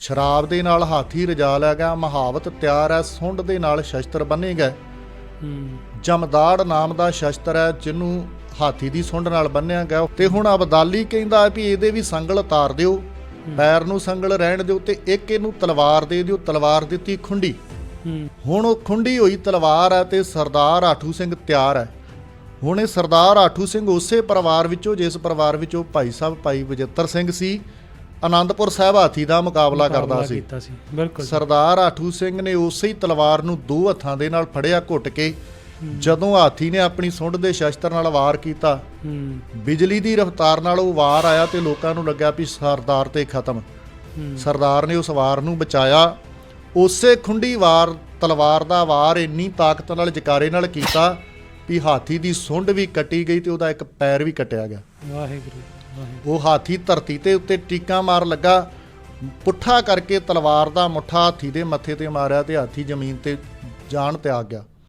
ਸ਼ਰਾਬ ਦੇ ਨਾਲ ਹਾਥੀ ਰਜਾ ਲਿਆ ਗਿਆ ਮਹਾਵਤ ਤਿਆਰ ਹੈ ਸੁੰਡ ਦੇ ਨਾਲ ਸ਼ਸਤਰ ਬੰਨੇ ਗਏ। ਜਮਦਾੜ ਨਾਮ ਦਾ ਸ਼ਸਤਰ ਹੈ ਜਿਹਨੂੰ ਹਾਥੀ ਦੀ ਸੁੰਡ ਨਾਲ ਬੰਨਿਆ ਗਿਆ। ਤੇ ਹੁਣ ਅਬਦਾਲੀ ਕਹਿੰਦਾ ਵੀ ਇਹਦੇ ਵੀ ਸੰਗਲ ਉਤਾਰ ਦਿਓ ਪੈਰ ਨੂੰ ਸੰਗਲ ਰਹਿਣ ਦਿਓ ਤੇ ਇੱਕ ਇਹਨੂੰ ਤਲਵਾਰ ਦੇ ਦਿਓ ਤਲਵਾਰ ਦਿੱਤੀ ਖੁੰਡੀ। ਹੁਣ ਉਹ ਖੁੰਡੀ ਹੋਈ ਤਲਵਾਰ ਹੈ ਤੇ ਸਰਦਾਰ ਆਠੂ ਸਿੰਘ ਤਿਆਰ ਹੈ। ਹੁਣ ਇਹ ਸਰਦਾਰ ਆਠੂ ਸਿੰਘ ਉਸੇ ਪਰਿਵਾਰ ਵਿੱਚੋਂ ਜਿਸ ਪਰਿਵਾਰ ਵਿੱਚੋਂ ਭਾਈ ਸਾਹਿਬ ਭਾਈ ਬਜਿੱਤਰ ਸਿੰਘ ਸੀ ਆਨੰਦਪੁਰ ਸਾਹਿਬ ਹਾਥੀ ਦਾ ਮੁਕਾਬਲਾ ਕਰਦਾ ਸੀ। ਕੀਤਾ ਸੀ। ਬਿਲਕੁਲ ਸਰਦਾਰ ਆਠੂ ਸਿੰਘ ਨੇ ਉਸੇ ਹੀ ਤਲਵਾਰ ਨੂੰ ਦੋ ਹੱਥਾਂ ਦੇ ਨਾਲ ਫੜਿਆ ਘੁੱਟ ਕੇ। ਜਦੋਂ ਹਾਥੀ ਨੇ ਆਪਣੀ ਸੁੰਡ ਦੇ ਸ਼ਸਤਰ ਨਾਲ ਵਾਰ ਕੀਤਾ ਬਿਜਲੀ ਦੀ ਰਫ਼ਤਾਰ ਨਾਲ ਉਹ ਵਾਰ ਆਇਆ ਤੇ ਲੋਕਾਂ ਨੂੰ ਲੱਗਿਆ ਵੀ ਸਰਦਾਰ ਤੇ ਖਤਮ। ਸਰਦਾਰ ਨੇ ਉਸ ਵਾਰ ਨੂੰ ਬਚਾਇਆ। ਉਸੇ ਖੁੰਡੀ ਵਾਰ ਤਲਵਾਰ ਦਾ ਵਾਰ ਇੰਨੀ ਤਾਕਤ ਨਾਲ ਜਕਾਰੇ ਨਾਲ ਕੀਤਾ ਵੀ ਹਾਥੀ ਦੀ ਸੁੰਡ ਵੀ ਕੱਟੀ ਗਈ ਤੇ ਉਹਦਾ ਇੱਕ ਪੈਰ ਵੀ ਕੱਟਿਆ ਗਿਆ। ਵਾਹਿਗੁਰੂ। ਉਹ ਹਾਥੀ ਧਰਤੀ ਤੇ ਉੱਤੇ ਟੀਕਾ ਮਾਰ ਲੱਗਾ। ਪੁੱਠਾ ਕਰਕੇ ਤਲਵਾਰ ਦਾ ਮੁੱਠਾ ਹਾਥੀ ਦੇ ਮੱਥੇ ਤੇ ਮਾਰਿਆ ਤੇ ਹਾਥੀ ਜ਼ਮੀਨ ਤੇ ਜਾਨ ਤਿਆਗ ਗਿਆ।